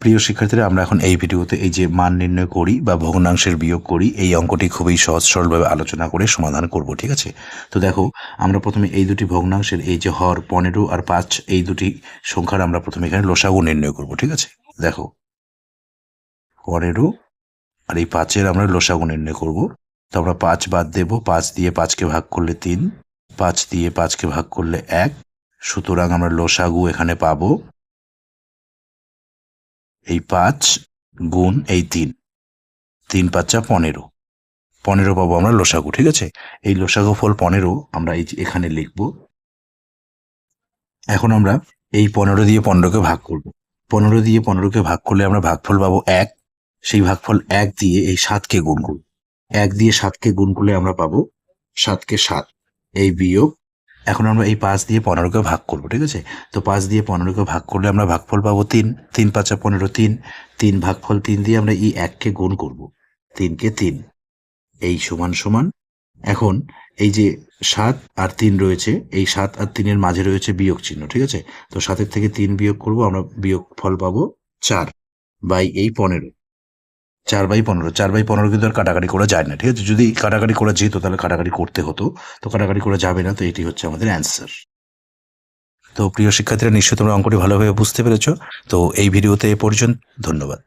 প্রিয় শিক্ষার্থীরা, আমরা এখন এই ভিডিওতে এই যে মান নির্ণয় করি বা ভগ্নাংশের বিয়োগ করি, এই অঙ্কটি খুবই সহজ, সরলভাবে আলোচনা করে সমাধান করব, ঠিক আছে? তো দেখো, আমরা প্রথমে এই দুটি ভগ্নাংশের, এই যে হর পনেরো আর পাঁচ, এই দুটি সংখ্যার আমরা প্রথমে এখানে লসাগু নির্ণয় করব, ঠিক আছে? দেখো, পনেরো আর এই পাঁচের আমরা লসাগু নির্ণয় করব। তো আমরা পাঁচ বাদ দেব, পাঁচ দিয়ে পাঁচকে ভাগ করলে তিন, পাঁচ দিয়ে পাঁচকে ভাগ করলে এক, সুতরাং আমরা লসাগু এখানে পাবো এই পাঁচ গুণ এই তিন। তিন পাঁচা পনেরো। পনেরো পাবো আমরা লোসাগু, ঠিক আছে? এই লোসাগু ফল পনেরো আমরা এই এখানে লিখব। এখন আমরা এই পনেরো দিয়ে পনেরোকে ভাগ করব। পনেরো দিয়ে পনেরোকে ভাগ করলে আমরা ভাগফল পাবো এক। সেই ভাগফল এক দিয়ে এই সাতকে গুণ করব। এক দিয়ে সাতকে গুণ করলে আমরা পাবো সাতকে সাত। এই বিয়োগ এখন আমরা এই পাঁচ দিয়ে পনেরোকে ভাগ করব, ঠিক আছে? তো পাঁচ দিয়ে পনেরোকে ভাগ করলে আমরা ভাগফল পাবো তিন। তিন পাঁচা পনেরো তিন। তিন ভাগফল তিন দিয়ে আমরা এই এককে গুণ করব। তিনকে তিন। এই সমান সমান। এখন এই যে সাত আর তিন রয়েছে, এই সাত আর তিনের মাঝে রয়েছে বিয়োগ চিহ্ন, ঠিক আছে? তো সাতের থেকে তিন বিয়োগ করব, আমরা বিয়োগ ফল পাবো চার বাই এই পনেরো। চার বাই পনেরো, চার বাই পনেরো কিন্তু আর কাটাকাটি করা যায় না, ঠিক আছে? যদি কাটাকাটি করা যেত তাহলে কাটাকাটি করতে হতো, তো কাটাকাটি করা যাবে না, তো এটি হচ্ছে আমাদের অ্যান্সার তো প্রিয় শিক্ষার্থীরা, নিশ্চয়ই তোমরা অঙ্কটি ভালোভাবে বুঝতে পেরেছ, তো এই ভিডিওতে এ পর্যন্ত, ধন্যবাদ।